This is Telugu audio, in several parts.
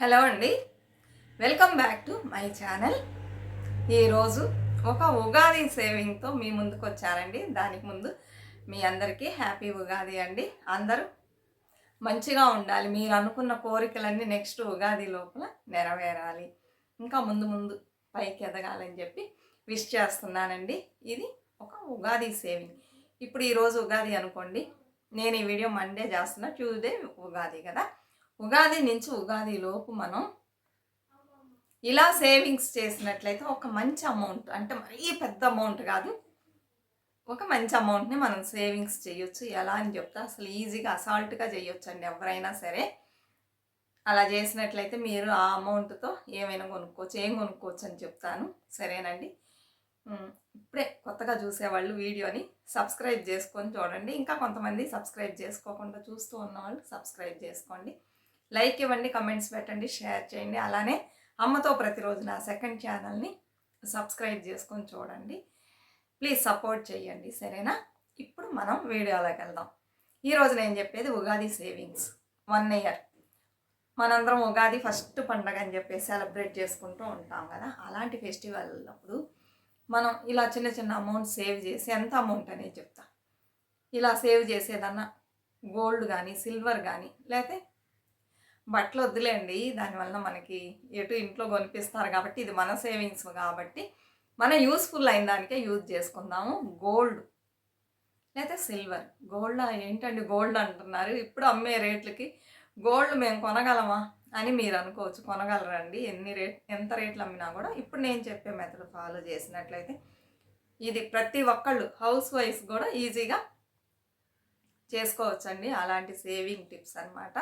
హలో అండి. Welcome back to my channel. ఈరోజు ఒక ఉగాది సేవింగ్తో మీ ముందుకు వచ్చారండి దానికి ముందు మీ అందరికీ హ్యాపీ ఉగాది అండి. అందరూ మంచిగా ఉండాలి. మీరు అనుకున్న కోరికలన్నీ నెక్స్ట్ ఉగాది లోపల నెరవేరాలి. ఇంకా ముందు ముందు పైకి ఎదగాలని చెప్పి విష్ చేస్తున్నానండి. ఇది ఒక ఉగాది సేవింగ్. ఇప్పుడు ఈరోజు ఉగాది అనుకోండి. నేను ఈ వీడియో మండే చేస్తున్నా. ట్యూస్డే ఉగాది కదా. ఉగాది నుంచి ఉగాది లోపు మనం ఇలా సేవింగ్స్ చేసినట్లయితే ఒక మంచి అమౌంట్ అంటే మరీ పెద్ద అమౌంట్ కాదు ఒక మంచి అమౌంట్ని మనం సేవింగ్స్ చేయొచ్చు. ఎలా అని చెప్తే అసలు ఈజీగా అసాల్ట్గా చేయొచ్చు అండి ఎవరైనా సరే. అలా చేసినట్లయితే మీరు ఆ అమౌంట్తో ఏమైనా కొనుక్కోవచ్చు ఏం కొనుక్కోవచ్చు అని చెప్తాను. సరేనండి? ఇప్పుడే కొత్తగా చూసేవాళ్ళు వీడియోని సబ్స్క్రైబ్ చేసుకొని చూడండి. ఇంకా కొంతమంది సబ్స్క్రైబ్ చేసుకోకుండా చూస్తూ ఉన్నవాళ్ళు సబ్స్క్రైబ్ చేసుకోండి. లైక్ ఇవ్వండి కమెంట్స్ పెట్టండి షేర్ చేయండి. అలానే అమ్మతో ప్రతిరోజు నా సెకండ్ ఛానల్ని సబ్స్క్రైబ్ చేసుకొని చూడండి. ప్లీజ్ సపోర్ట్ చేయండి సరేనా? ఇప్పుడు మనం వీడియోలోకి వెళ్దాం. ఈరోజు నేను చెప్పేది ఉగాది సేవింగ్స్ వన్ ఇయర్ మనందరం ఉగాది ఫస్ట్ పండగ అని చెప్పి సెలబ్రేట్ చేసుకుంటూ ఉంటాం కదా. అలాంటి ఫెస్టివల్ అప్పుడు మనం ఇలా చిన్న చిన్న అమౌంట్ సేవ్ చేసి ఎంత అమౌంట్ అనేది చెప్తా. ఇలా సేవ్ చేసేదన్నా గోల్డ్ కానీ సిల్వర్ కానీ లేకపోతే బట్టలు వద్దులేండి దానివల్ల మనకి ఎటు ఇంట్లో కొనిపిస్తారు కాబట్టి ఇది మన సేవింగ్స్ కాబట్టి మన యూస్ఫుల్ అయిన దానికే యూజ్ చేసుకుందాము. గోల్డ్ లేదా సిల్వర్. గోల్డ్ ఏంటండి గోల్డ్ అంటున్నారు? ఇప్పుడు అమ్మే రేట్లకి గోల్డ్ మేము కొనగలమా అని మీరు అనుకోవచ్చు. కొనగలరండి. ఎన్ని రేట్ ఎంత రేట్లు అమ్మినా కూడా ఇప్పుడు నేను చెప్పే మెథడ్ ఫాలో చేసినట్లయితే ఇది ప్రతి ఒక్కళ్ళు హౌస్ వైఫ్ కూడా ఈజీగా చేసుకోవచ్చండి. అలాంటి సేవింగ్ టిప్స్ అన్నమాట.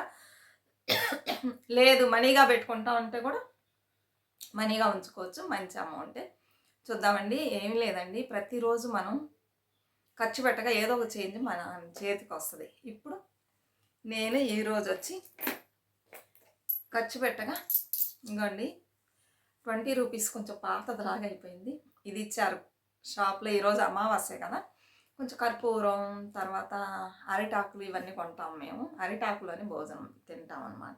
లేదు మనీగా పెట్టుకుంటా ఉంటే కూడా మనీగా ఉంచుకోవచ్చు మంచి అమౌంటే. చూద్దామండి ఏం లేదండి. ప్రతిరోజు మనం ఖర్చు పెట్టగా ఏదో ఒక చేంజ్ మన చేతికి వస్తుంది. ఇప్పుడు నేను ఈరోజు వచ్చి ఖర్చు పెట్టగా ఇంకోండి ట్వంటీ రూపీస్ కొంచెం పాతదిలాగా అయిపోయింది ఇది ఇచ్చారు. షాప్లో ఈరోజు అమావాస్య కదా. కొంచెం కర్పూరం తర్వాత అరిటాకులు ఇవన్నీ కొంటాం మేము. అరిటాకులోని భోజనం తింటాం అన్నమాట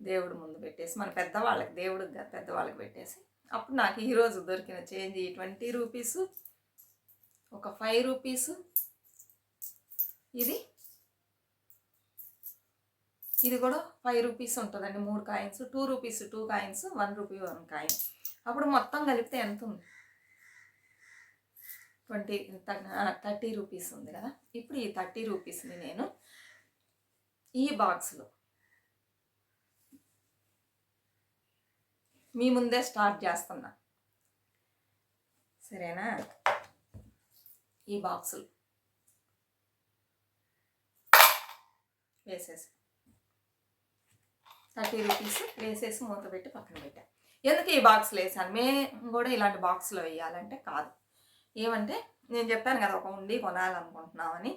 దేవుడు ముందు పెట్టేసి మన పెద్దవాళ్ళకి దేవుడికి కాదు, పెద్దవాళ్ళకి పెట్టేసి అప్పుడు నాకు ఈరోజు దొరికిన చేంజ్ ఈ ట్వంటీ రూపీస్ ఒక ఫైవ్ రూపీస్. ఇది ఇది కూడా ఫైవ్ రూపీస్ ఉంటుందండి. మూడు coins two rupees two coins one rupee one coin. అప్పుడు మొత్తం కలిపితే ఎంత ఉంది? ట్వంటీ థర్టీ రూపీస్ ఉంది కదా? ఇప్పుడు ఈ థర్టీ రూపీస్ని నేను ఈ బాక్స్లో మీ ముందే స్టార్ట్ చేస్తున్నా. సరేనా? ఈ బాక్సులు వేసేసి థర్టీ రూపీస్ వేసేసి మూత పెట్టి పక్కన పెట్టా. ఎందుకు ఈ బాక్స్లో వేసాను? మేము కూడా ఇలాంటి బాక్స్లో వేయాలంటే కాదు. ఏమంటే నేను చెప్పాను కదా ఒక ఉండి కొనాలనుకుంటున్నామని.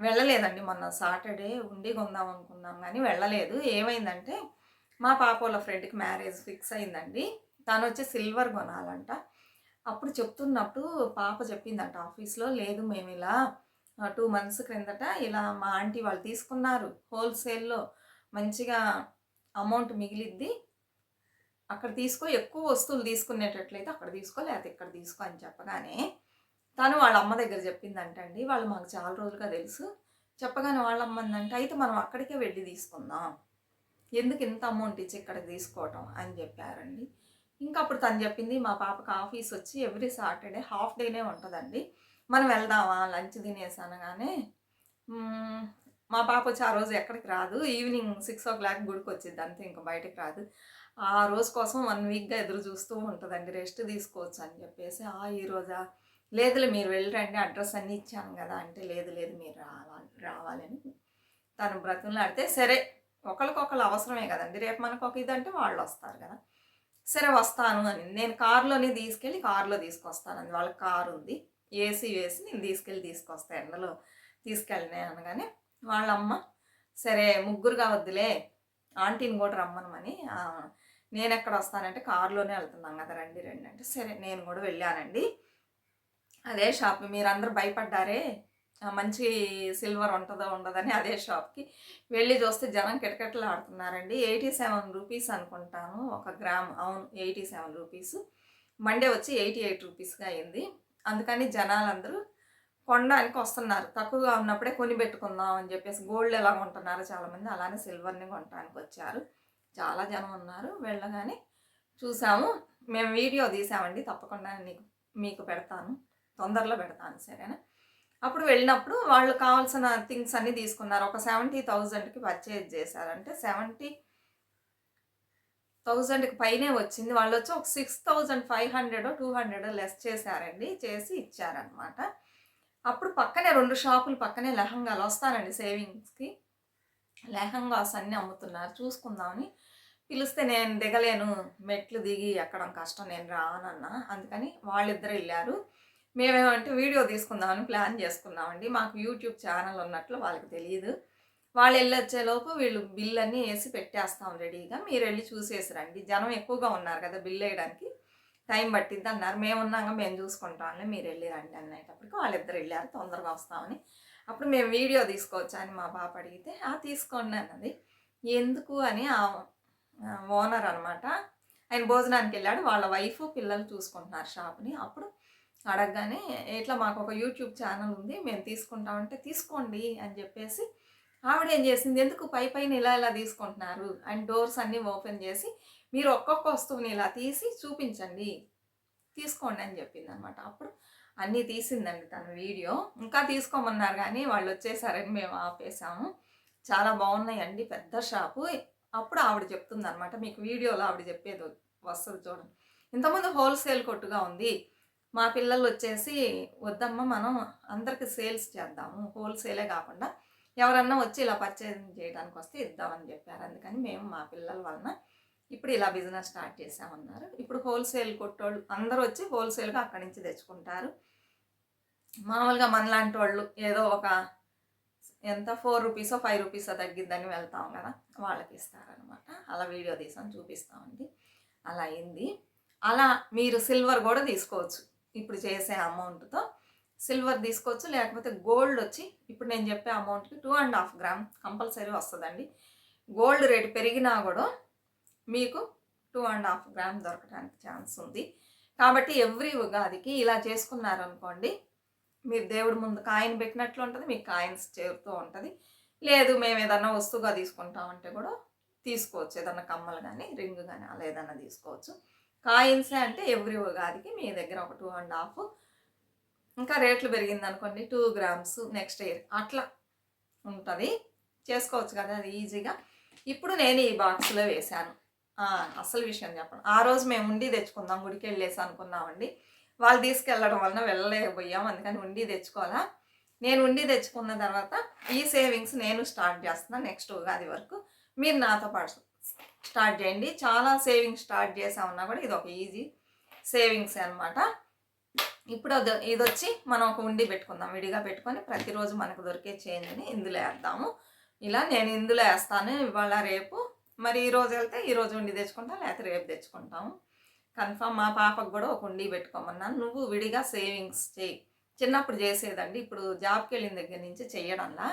వెళ్ళలేదండి మొన్న సాటర్డే ఉండి కొందాం అనుకున్నాం కానీ వెళ్ళలేదు. ఏమైందంటే మా పాప వాళ్ళ ఫ్రెండ్కి మ్యారేజ్ ఫిక్స్ అయిందండి. తను వచ్చి సిల్వర్ కొనాలంట. అప్పుడు చెప్తున్నప్పుడు పాప చెప్పిందంట ఆఫీస్లో లేదు మేము ఇలా టూ మంత్స్ క్రిందట ఇలా మా ఆంటీ వాళ్ళు తీసుకున్నారు హోల్సేల్లో. మంచిగా అమౌంట్ మిగిలిద్ది. అక్కడ తీసుకో ఎక్కువ వస్తువులు తీసుకునేటట్లయితే అక్కడ తీసుకో లేకపోతే ఇక్కడ తీసుకో అని చెప్పగానే తను వాళ్ళ అమ్మ దగ్గర చెప్పిందంటండి. వాళ్ళు మాకు చాలా రోజులుగా తెలుసు. చెప్పగానే వాళ్ళ అమ్మ అందంటే అయితే మనం అక్కడికే వెళ్ళి తీసుకుందాం. ఎందుకు ఇంత అమౌంట్ ఇచ్చి ఇక్కడ తీసుకోవటం? అని చెప్పారండి. ఇంకా అప్పుడు తను చెప్పింది మా పాపకి ఆఫీస్ వచ్చి ఎవ్రీ సాటర్డే హాఫ్ డేనే ఉంటుందండి. మనం వెళ్దామా? లంచ్ తినేసి అనగానే మా పాప వచ్చి ఆ రోజు ఎక్కడికి రాదు. ఈవినింగ్ సిక్స్ ఓ క్లాక్ గుడికి వచ్చింది అంతే ఇంకా బయటకు రాదు. ఆ రోజు కోసం వన్ వీక్గా ఎదురు చూస్తూ ఉంటుందండి. రెస్ట్ తీసుకోవచ్చు అని చెప్పేసి ఆ ఈ రోజా? లేదులే మీరు వెళ్ళరండి అడ్రస్ అన్నీ ఇచ్చాను కదా అంటే లేదు లేదు మీరు రావాలి రావాలని తను బ్రతులాడితే సరే ఒకరికొకరు అవసరమే కదండి. రేపు మనకు ఒక ఇదంటే వాళ్ళు వస్తారు కదా. సరే వస్తాను అని. నేను కారులోనే తీసుకెళ్ళి కారులో తీసుకొస్తానండి. వాళ్ళకి కారు ఉంది. ఏసీ వేసి నేను తీసుకెళ్ళి తీసుకొస్తాను ఎండలో తీసుకెళ్ళినా అనగానే వాళ్ళమ్మ సరే ముగ్గురు కావద్దులే ఆంటీని కూడా రమ్మనమని నేను ఎక్కడ వస్తానంటే కారులోనే వెళ్తున్నాం కదా రండి రండి అంటే సరే నేను కూడా వెళ్ళానండి. అదే షాప్ మీరందరూ భయపడ్డారే మంచి సిల్వర్ ఉంటుందో ఉండదని అదే షాప్కి వెళ్ళి చూస్తే జనం కిటకిటలు ఆడుతున్నారండి ఎయిటీ సెవెన్ రూపీస్ అనుకుంటాను ఒక గ్రామ్. అవును ఎయిటీ సెవెన్ రూపీస్. మండే వచ్చి ఎయిటీ ఎయిట్ రూపీస్గా అయింది. అందుకని జనాలందరూ కొనడానికి వస్తున్నారు. తక్కువగా ఉన్నప్పుడే కొని పెట్టుకుందాం అని చెప్పేసి గోల్డ్ ఎలా కొంటున్నారు చాలామంది అలానే సిల్వర్ని కొనడానికి వచ్చారు చాలా జనం ఉన్నారు వెళ్ళగానే చూసాము. మేము వీడియో తీసామండి తప్పకుండా నీకు మీకు పెడతాను తొందరలో పెడతాను సరేనా? అప్పుడు వెళ్ళినప్పుడు వాళ్ళు కావాల్సిన థింగ్స్ అన్నీ తీసుకున్నారు. ఒక సెవెంటీ థౌజండ్కి పర్చేజ్ చేశారంటే సెవెంటీ థౌజండ్కి పైనే వచ్చింది. వాళ్ళు వచ్చి ఒక six thousand five hundred two hundred less చేశారండి చేసి ఇచ్చారనమాట అప్పుడు పక్కనే రెండు షాపులు పక్కనే లెహంగాలు వస్తానండి సేవింగ్స్కి. లెహంగాస్ అన్నీ అమ్ముతున్నారు చూసుకుందామని. పిలిస్తే నేను దిగలేను మెట్లు దిగి ఎక్కడం కష్టం నేను రానన్నా. అందుకని వాళ్ళిద్దరు వెళ్ళారు. మేమేమంటే వీడియో తీసుకుందామని ప్లాన్ చేసుకున్నామండి. మాకు యూట్యూబ్ ఛానల్ ఉన్నట్లు వాళ్ళకి తెలియదు వాళ్ళు వెళ్ళొచ్చేలోపు వీళ్ళు బిల్ అన్నీ వేసి పెట్టేస్తాం రెడీగా. మీరు వెళ్ళి చూసేసి రండి. జనం ఎక్కువగా ఉన్నారు కదా బిల్ వేయడానికి. టైం పట్టింది అన్నారు. మేము ఉన్నాక మేము చూసుకుంటాంలే మీరు వెళ్ళి రండి అనేటప్పటికి వాళ్ళిద్దరు వెళ్ళారు. తొందరగా వస్తామని. అప్పుడు మేము వీడియో తీసుకోవచ్చా అని మా పాప అడిగితే ఆ తీసుకోండి అన్నది. ఎందుకు? అని ఓనర్ అనమాట ఆయన భోజనానికి వెళ్ళాడు వాళ్ళ వైఫ్ పిల్లలు చూసుకుంటున్నారు షాప్ని. అప్పుడు అడగగానే ఇట్లా మాకు ఒక యూట్యూబ్ ఛానల్ ఉంది మేము తీసుకుంటామంటే తీసుకోండి అని చెప్పేసి ఆవిడ ఏం చేసింది? ఎందుకు పై పైన ఇలా ఇలా తీసుకుంటున్నారు? అండ్ డోర్స్ అన్నీ ఓపెన్ చేసి మీరు ఒక్కొక్క వస్తువుని ఇలా తీసి చూపించండి తీసుకోండి అని చెప్పింది అనమాట అప్పుడు అన్నీ తీసిందండి తన వీడియో. ఇంకా తీసుకోమన్నారు కానీ వాళ్ళు వచ్చేసారని మేము ఆపేసాము. చాలా బాగున్నాయండి పెద్ద షాపు. అప్పుడు ఆవిడ చెప్తుంది అనమాట మీకు వీడియోలో ఆవిడ చెప్పేది వస్తుంది చూడండి. ఇంతకుముందు హోల్సేల్ కొట్టుగా ఉంది. మా పిల్లలు వచ్చేసి వద్దమ్మ మనం అందరికి సేల్స్ చేద్దాము. హోల్సేలే కాకుండా ఎవరన్నా వచ్చి ఇలా పర్చేజ్ చేయడానికి వస్తే ఇద్దామని చెప్పారు. అందుకని మేము మా పిల్లల వలన ఇప్పుడు ఇలా బిజినెస్ స్టార్ట్ చేసామన్నారు ఇప్పుడు హోల్సేల్ కొట్టోళ్ళు అందరూ వచ్చి హోల్సేల్గా అక్కడి నుంచి తెచ్చుకుంటారు. మామూలుగా మనలాంటి వాళ్ళు ఏదో ఒక ఎంత ఫోర్ రూపీసో ఫైవ్ రూపీసో తగ్గిద్దని వెళ్తాం కదా. వాళ్ళకి ఇస్తారనమాట అలా వీడియో తీసాం చూపిస్తామండి. అలా అయింది. అలా మీరు సిల్వర్ కూడా తీసుకోవచ్చు. ఇప్పుడు చేసే అమౌంట్తో సిల్వర్ తీసుకోవచ్చు లేకపోతే గోల్డ్ వచ్చి ఇప్పుడు నేను చెప్పే అమౌంట్కి two and half gram compulsory వస్తుందండి. గోల్డ్ రేటు పెరిగినా కూడా మీకు టూ అండ్ హాఫ్ గ్రామ్ దొరకడానికి ఛాన్స్ ఉంది. కాబట్టి ఎవ్రీ ఉగాదికి ఇలా చేసుకున్నారనుకోండి మీరు దేవుడి ముందు కాయిన్ పెట్టినట్లు ఉంటుంది మీకు కాయిన్స్ చేరుతూ ఉంటుంది. లేదు మేము ఏదన్నా వస్తువుగా తీసుకుంటామంటే కూడా తీసుకోవచ్చు. ఏదన్నా కమ్మలు కానీ రింగ్ కానీ అలా ఏదన్నా తీసుకోవచ్చు. కాయిన్సే అంటే ఎవ్రీ ఉగాదికి మీ దగ్గర ఒక టూ అండ్ హాఫ్ ఇంకా రేట్లు పెరిగింది అనుకోండి టూ గ్రామ్స్ నెక్స్ట్ ఇయర్ అట్లా ఉంటుంది. చేసుకోవచ్చు కదా అది ఈజీగా. ఇప్పుడు నేను ఈ బాక్స్లో వేశాను. అసలు విషయం చెప్పండి ఆ రోజు మేము ఉండి తెచ్చుకుందాం గుడికి వెళ్ళేసి అనుకున్నామండి. వాళ్ళు తీసుకెళ్ళడం వలన వెళ్ళలేకపోయాం అందుకని ఉండి తెచ్చుకోవాలా? నేను ఉండి తెచ్చుకున్న తర్వాత ఈ సేవింగ్స్ నేను స్టార్ట్ చేస్తున్నాను నెక్స్ట్ ఉగాది వరకు. మీరు నాతో పాటు స్టార్ట్ చేయండి. చాలా సేవింగ్స్ స్టార్ట్ చేసామన్నా కూడా ఇది ఒక ఈజీ సేవింగ్స్ అన్నమాట. ఇప్పుడు ఇది వచ్చి మనం ఒక ఉండి పెట్టుకుందాం. విడిగా పెట్టుకొని ప్రతిరోజు మనకు దొరికే చేంజ్ని ఇందులో వేద్దాము. ఇలా నేను ఇందులో వేస్తాను. ఇవాళ రేపు మరి ఈ రోజు వెళ్తే ఈ రోజు ఉండి తెచ్చుకుంటాం. లేకపోతే రేపు తెచ్చుకుంటాము. కన్ఫామ్ మా పాపకు కూడా ఒక ఉండి పెట్టుకోమన్నాను. నువ్వు విడిగా సేవింగ్స్ చేయి. చిన్నప్పుడు చేసేదండి. ఇప్పుడు జాబ్కి వెళ్ళిన దగ్గర నుంచి చేయడంలా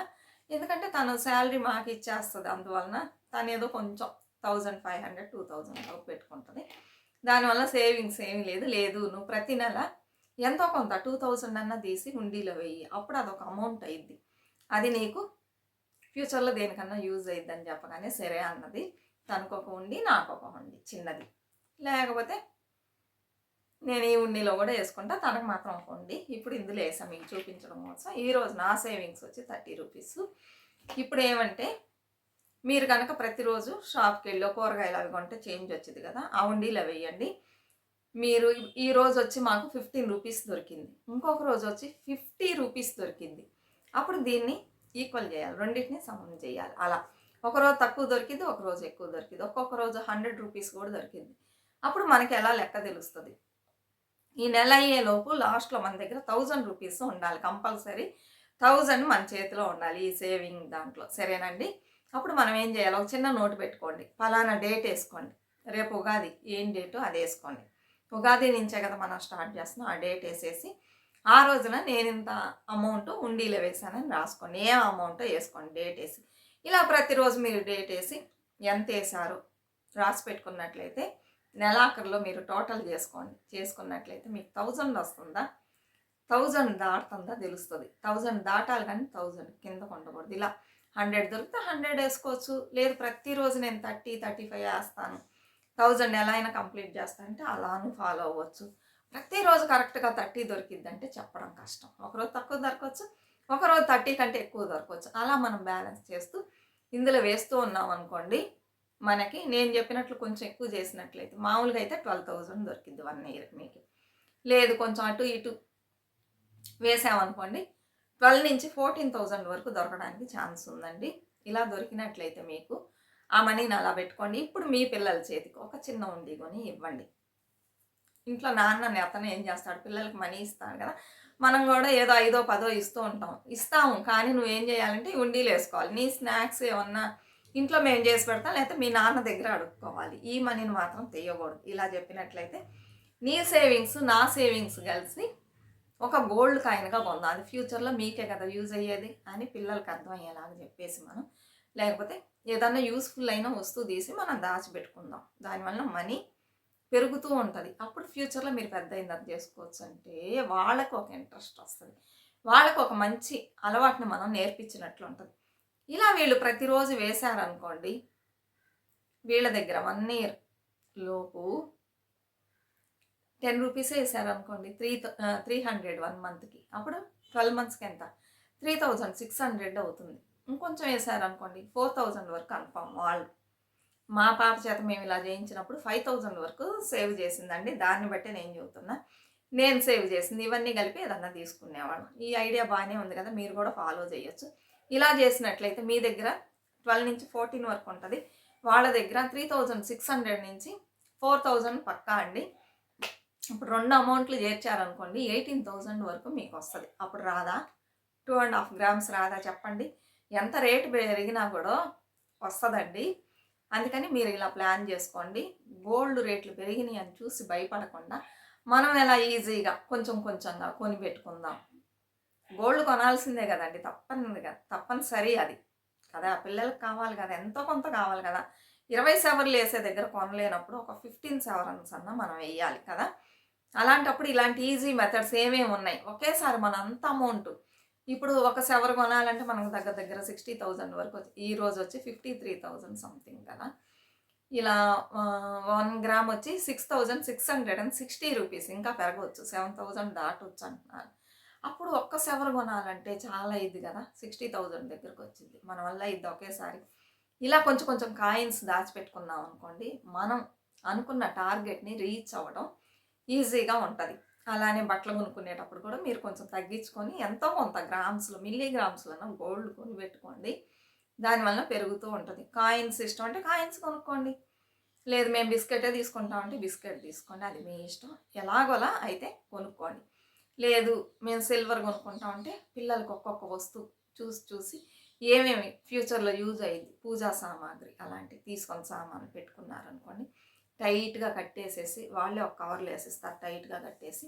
ఎందుకంటే తను శాలరీ మాకు ఇచ్చేస్తుంది. అందువలన తను ఏదో కొంచెం thousand five hundred two thousand వరకు పెట్టుకుంటుంది. దానివల్ల సేవింగ్స్ ఏమి లేదు. లేదు నువ్వు ప్రతి నెల ఎంతో కొంత టూ థౌజండ్ అన్నా తీసి హుండీలో వెయ్యి. అప్పుడు అదొక అమౌంట్ అయ్యిద్ది అది నీకు ఫ్యూచర్లో దేనికన్నా యూజ్ అయ్యిద్దని చెప్పగానే సరే అన్నది. తనకొక హుండీ ఉండి నాకు ఒక ఉండి చిన్నది. లేకపోతే నేను ఈ ఉన్నిలో కూడా వేసుకుంటా తనకు మాత్రం ఉండి ఇప్పుడు ఇందులో వేసాం మీకు చూపించడం కోసం. ఈరోజు నా సేవింగ్స్ వచ్చి థర్టీ రూపీస్. ఇప్పుడు ఏమంటే మీరు కనుక ప్రతిరోజు షాప్కి వెళ్ళి కూరగాయలు అవి కొంటే చేంజ్ వచ్చింది కదా ఆ ఉండిలో వేయండి. మీరు ఈ రోజు వచ్చి మాకు ఫిఫ్టీన్ రూపీస్ దొరికింది. ఇంకొక రోజు వచ్చి ఫిఫ్టీ రూపీస్ దొరికింది. అప్పుడు దీన్ని ఈక్వల్ చేయాలి. రెండింటిని సమం చేయాలి. అలా. ఒకరోజు తక్కువ దొరికింది ఒక రోజు ఎక్కువ దొరికింది. ఒక్కొక్క రోజు హండ్రెడ్ రూపీస్ కూడా దొరికింది. అప్పుడు మనకి ఎలా లెక్క తెలుస్తుంది? ఈ నెల అయ్యే లోపు లాస్ట్లో మన దగ్గర థౌజండ్ రూపీస్ ఉండాలి కంపల్సరీ. థౌజండ్ మన చేతిలో ఉండాలి ఈ సేవింగ్ దాంట్లో. సరేనండి? అప్పుడు మనం ఏం చేయాలి? ఒక చిన్న నోటు పెట్టుకోండి. ఫలానా డేట్ వేసుకోండి. రేపు ఉగాది. ఏం డేటు? అది వేసుకోండి. ఉగాది నుంచే కదా మనం స్టార్ట్ చేస్తున్నాం. ఆ డేట్ వేసేసి ఆ రోజున నేను ఇంత అమౌంట్ ఉండీలో వేసానని రాసుకోండి. ఏ అమౌంట్ వేసుకోండి. డేట్ వేసి. ఇలా ప్రతిరోజు మీరు డేట్ వేసి ఎంత వేసారు రాసి పెట్టుకున్నట్లయితే నెలాఖరులో మీరు టోటల్ చేసుకోండి చేసుకున్నట్లయితే మీకు థౌజండ్ వస్తుందా? థౌజండ్ దాటుతుందా తెలుస్తుంది. థౌజండ్ దాటాలి కానీ థౌజండ్ కింద ఉండకూడదు ఇలా హండ్రెడ్ దొరికితే హండ్రెడ్ వేసుకోవచ్చు. లేదు ప్రతిరోజు నేను థర్టీ థర్టీ ఫైవ్ వేస్తాను. థౌజండ్ ఎలా అయినా కంప్లీట్ చేస్తానంటే అలాను ఫాలో అవ్వచ్చు. ప్రతిరోజు కరెక్ట్గా థర్టీ దొరికిద్దంటే చెప్పడం కష్టం. ఒకరోజు తక్కువ దొరకవచ్చు ఒకరోజు థర్టీ కంటే ఎక్కువ దొరకవచ్చు. అలా మనం బ్యాలెన్స్ చేస్తూ ఇందులో వేస్తూ ఉన్నాం అనుకోండి మనకి నేను చెప్పినట్లు కొంచెం ఎక్కువ చేసినట్లయితే మామూలుగా అయితే ట్వెల్వ్ థౌజండ్ దొరికిద్ది వన్ ఇయర్ మీకు. లేదు కొంచెం అటు ఇటు వేసామనుకోండి ట్వెల్వ్ నుంచి ఫోర్టీన్ థౌజండ్ వరకు దొరకడానికి ఛాన్స్ ఉందండి. ఇలా దొరికినట్లయితే మీకు ఆ మనీని అలా పెట్టుకోండి. ఇప్పుడు మీ పిల్లల చేతికి ఒక చిన్న ఉండి కొని ఇవ్వండి. ఇంట్లో నాన్న అతను ఏం చేస్తాడు? పిల్లలకి మనీ ఇస్తాడు కదా. మనం కూడా ఏదో ఐదో పదో ఇస్తూ ఉంటాం. ఇస్తాము కానీ నువ్వేం చేయాలంటే ఉండీలు వేసుకోవాలి. నీ స్నాక్స్ ఏమన్నా ఇంట్లో మేము చేసి పెడతాం లేకపోతే మీ నాన్న దగ్గర అడుక్కోవాలి. ఈ మనీని మాత్రం తెయ్యకూడదు. ఇలా చెప్పినట్లయితే నీ సేవింగ్స్ నా సేవింగ్స్ కలిసి ఒక గోల్డ్ కాయిన్గా కొందాం. అది ఫ్యూచర్లో మీకే కదా యూజ్ అయ్యేది అని పిల్లలకి అర్థమయ్యేలాగా చెప్పేసి మనం లేకపోతే ఏదన్నా యూస్ఫుల్ అయిన వస్తువు తీసి మనం దాచిపెట్టుకుందాం. దానివల్ల మనీ పెరుగుతూ ఉంటుంది. అప్పుడు ఫ్యూచర్లో మీరు పెద్ద అయింది చేసుకోవచ్చు అంటే వాళ్ళకు ఒక ఇంట్రెస్ట్ వస్తుంది. వాళ్ళకు ఒక మంచి అలవాటుని మనం నేర్పించినట్లు ఉంటుంది ఇలా వీళ్ళు ప్రతిరోజు వేశారనుకోండి వీళ్ళ దగ్గర వన్ ఇయర్ లోపు టెన్ రూపీసే వేసారనుకోండి త్రీ త్రీ హండ్రెడ్ వన్ మంత్కి అప్పుడు ట్వెల్వ్ మంత్స్కి ఎంత? త్రీ థౌజండ్ సిక్స్ హండ్రెడ్ అవుతుంది. ఇంకొంచెం వేసారనుకోండి ఫోర్ థౌజండ్ వరకు కన్ఫామ్ వాళ్ళు. మా పాప చేత మేము ఇలా చేయించినప్పుడు ఫైవ్ థౌజండ్ వరకు సేవ్ చేసిందండి. దాన్ని బట్టి నేను చెబుతున్నా నేను సేవ్ చేసింది. ఇవన్నీ కలిపి ఏదన్నా తీసుకునేవాళ్ళం. ఈ ఐడియా బాగానే ఉంది కదా మీరు కూడా ఫాలో చేయొచ్చు. ఇలా చేసినట్లయితే మీ దగ్గర ట్వెల్వ్ నుంచి ఫోర్టీన్ వరకు ఉంటుంది. వాళ్ళ దగ్గర త్రీ థౌజండ్ సిక్స్ హండ్రెడ్ నుంచి ఫోర్ థౌజండ్ పక్కా అండి. ఇప్పుడు రెండు అమౌంట్లు చేర్చారనుకోండి ఎయిటీన్ థౌజండ్ వరకు మీకు వస్తుంది. అప్పుడు రాదా? టూ అండ్ హాఫ్ గ్రామ్స్ రాదా చెప్పండి. ఎంత రేటు పెరిగినా కూడా వస్తుందండి. అందుకని మీరు ఇలా ప్లాన్ చేసుకోండి. గోల్డ్ రేట్లు పెరిగినాయి అని చూసి భయపడకుండా మనం ఎలా ఈజీగా కొంచెం కొంచెంగా కొని పెట్టుకుందాం. గోల్డ్ కొనాల్సిందే కదండి. తప్పని కదా తప్పనిసరి అది. కదా పిల్లలకు కావాలి కదా ఎంతో కొంత కావాలి కదా. ఇరవై సెవర్లు వేసే దగ్గర కొనలేనప్పుడు ఒక ఫిఫ్టీన్ సెవెన్స్ అన్న మనం వేయాలి కదా. అలాంటప్పుడు ఇలాంటి ఈజీ మెథడ్స్ ఏమేమి ఉన్నాయి? ఒకేసారి మన అంత అమౌంట్ ఇప్పుడు ఒక సెవర్ కొనాలంటే మనకు దగ్గర దగ్గర సిక్స్టీ థౌజండ్ వరకు వచ్చి ఈ రోజు వచ్చి ఫిఫ్టీ త్రీ థౌజండ్ సంథింగ్ కదా. ఇలా వన్ గ్రామ్ వచ్చి six thousand six hundred and sixty rupees ఇంకా పెరగవచ్చు. సెవెన్ థౌజండ్ దాటవచ్చు అంటున్నారు. అప్పుడు ఒక్క సెవర్ కొనాలంటే చాలా ఇది కదా. సిక్స్టీ థౌజండ్ దగ్గరకు వచ్చింది మన వల్ల ఇది ఒకేసారి. ఇలా కొంచెం కొంచెం కాయిన్స్ దాచిపెట్టుకున్నాం అనుకోండి మనం అనుకున్న టార్గెట్ని రీచ్ అవ్వడం ఈజీగా ఉంటుంది. అలానే బట్టలు కొనుక్కునేటప్పుడు కూడా మీరు కొంచెం తగ్గించుకొని ఎంతో కొంత గ్రామ్స్లో మిల్లీ గ్రామ్స్లో గోల్డ్ కొని పెట్టుకోండి. దానివల్ల పెరుగుతూ ఉంటుంది. కాయిన్స్ ఇష్టం అంటే కాయిన్స్ కొనుక్కోండి. లేదు మేము బిస్కెటే తీసుకుంటామంటే బిస్కెట్ తీసుకోండి. అది మీ ఇష్టం. ఎలాగోలా అయితే కొనుక్కోండి. లేదు మేము సిల్వర్ కొనుక్కుంటామంటే పిల్లలకి ఒక్కొక్క వస్తువు చూసి చూసి ఏమేమి ఫ్యూచర్లో యూజ్ అయ్యింది పూజా సామాగ్రి అలాంటివి తీసుకొని సామాన్లు పెట్టుకున్నారనుకోండి టైట్గా కట్టేసేసి వాళ్ళే ఒక కవర్లో వేసేస్తారు టైట్గా కట్టేసి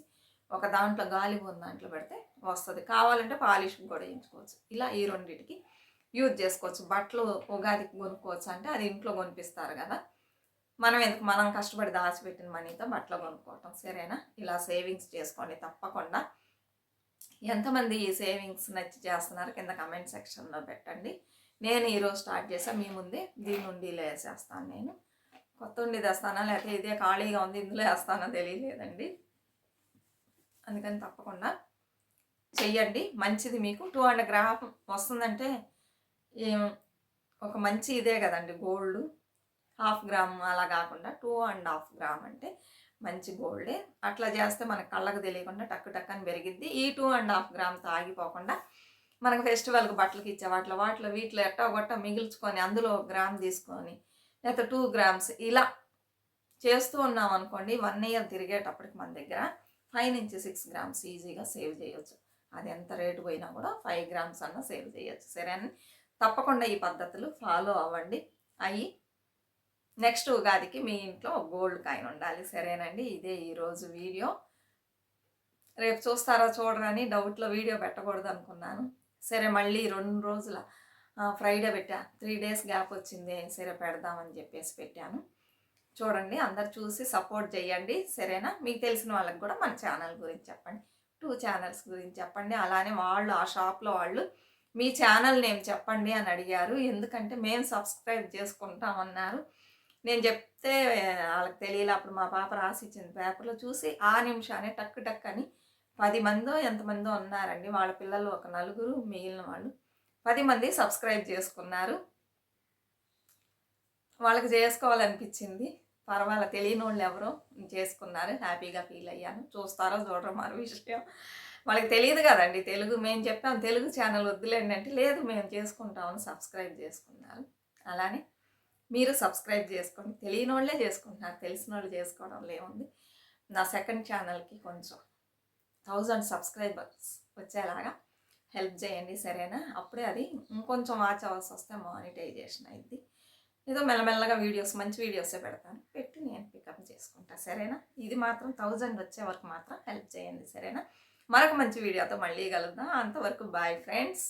ఒక దాంట్లో గాలి ఉన్న దాంట్లో పెడితే వస్తుంది. కావాలంటే పాలిష్ కూడా వేయించుకోవచ్చు. ఇలా ఈ రెండింటికి యూజ్ చేసుకోవచ్చు. బట్టలు ఉగాదికి కొనుక్కోవచ్చు అంటే అది ఇంట్లో కొనిపిస్తారు కదా. మనం ఎందుకు మనం కష్టపడి దాచిపెట్టిన మనీతో బట్టలు కొనుక్కోవటం. సరేనా? ఇలా సేవింగ్స్ చేసుకోండి తప్పకుండా. ఎంతమంది ఈ సేవింగ్స్ నచ్చి చేస్తున్నారు కింద కమెంట్ సెక్షన్లో పెట్టండి. నేను ఈరోజు స్టార్ట్ చేసాను మీ ముందే దీని నుండి వేసేస్తాను నేను. కొత్త ఉండి తెస్తానా? లేకపోతే ఇదే ఖాళీగా ఉంది ఇందులో వేస్తానో తెలియలేదండి. అందుకని తప్పకుండా చెయ్యండి. మంచిది మీకు. టూ హండ్రెడ్ గ్రాఫ్ వస్తుందంటే ఒక మంచి ఇదే కదండి గోల్డ్. హాఫ్ గ్రామ్ అలా కాకుండా టూ అండ్ హాఫ్ గ్రామ్ అంటే మంచి గోల్డే. అట్లా చేస్తే మనకు కళ్ళకు తెలియకుండా టక్కు టక్కని పెరిగిద్ది. ఈ టూ అండ్ హాఫ్ గ్రామ్స్ ఆగిపోకుండా మనకు ఫెస్టివల్కి బట్టలకి ఇచ్చే వాటిలో వాటిలో వీటిలో ఎట్టో గొట్ట మిగిల్చుకొని అందులో గ్రామ్ తీసుకొని లేకపోతే టూ గ్రామ్స్ ఇలా చేస్తూ ఉన్నాం అనుకోండి వన్ ఇయర్ తిరిగేటప్పటికి మన దగ్గర ఫైవ్ నుంచి సిక్స్ గ్రామ్స్ ఈజీగా సేవ్ చేయొచ్చు. అది ఎంత రేటు పోయినా కూడా ఫైవ్ గ్రామ్స్ అన్న సేవ్ చేయొచ్చు. సరే అని తప్పకుండా ఈ పద్ధతులు ఫాలో అవ్వండి. అవి నెక్స్ట్ ఉగాదికి మీ ఇంట్లో గోల్డ్ కాయిన్ ఉండాలి. సరేనండి. ఇదే ఈరోజు వీడియో. రేపు చూస్తారా చూడరని డౌట్లో వీడియో పెట్టకూడదు అనుకున్నాను. సరే మళ్ళీ రెండు రోజుల ఫ్రైడే పెట్టా. త్రీ డేస్ గ్యాప్ వచ్చింది. సరే పెడదామని చెప్పేసి పెట్టాను. చూడండి అందరు చూసి సపోర్ట్ చేయండి సరేనా? మీకు తెలిసిన వాళ్ళకి కూడా మన ఛానల్ గురించి చెప్పండి. టూ ఛానల్స్ గురించి చెప్పండి. అలానే వాళ్ళు ఆ షాప్లో వాళ్ళు మీ ఛానల్ నేమ్ చెప్పండి అని అడిగారు. ఎందుకంటే మేము సబ్స్క్రైబ్ చేసుకుంటామన్నారు. నేను చెప్తే వాళ్ళకి తెలియలే. అప్పుడు మా పాప రాసి పేపర్లో చూసి ఆ నిమిషానే టక్ టక్ అని పది మందో ఎంతమందో ఉన్నారండి వాళ్ళ పిల్లలు ఒక నలుగురు మిగిలిన వాళ్ళు పది మంది సబ్స్క్రైబ్ చేసుకున్నారు. వాళ్ళకి చేసుకోవాలనిపించింది. పర్వాలే తెలియని వాళ్ళు ఎవరో చేసుకున్నారు. హ్యాపీగా ఫీల్ అయ్యాను. చూస్తారో చూడరో మరో విషయం. వాళ్ళకి తెలియదు కదండి. తెలుగు మేము చెప్పాం తెలుగు ఛానల్ వద్దులేండి అంటే లేదు మేము చేసుకుంటామని సబ్స్క్రైబ్ చేసుకున్నారు. అలానే మీరు సబ్స్క్రైబ్ చేసుకోండి తెలియని వాళ్ళే చేసుకుంటున్నారు తెలిసిన వాళ్ళు చేసుకోవడం లేముంది. నా సెకండ్ ఛానల్కి కొంచెం థౌజండ్ సబ్స్క్రైబర్స్ వచ్చేలాగా హెల్ప్ చేయండి సరేనా? అప్పుడే అది ఇంకొంచెం వాచ్ అవర్స్ వస్తే మానిటైజేషన్ అయింది ఏదో మెల్లమెల్లగా వీడియోస్ మంచి వీడియోసే పెడతాను. పెట్టి నేను పికప్ చేసుకుంటా సరేనా? ఇది మాత్రం థౌజండ్ వచ్చే వరకు మాత్రం హెల్ప్ చేయండి సరేనా? మరొక మంచి వీడియోతో మళ్ళీ కలుద్దాం. అంతవరకు బాయ్ ఫ్రెండ్స్.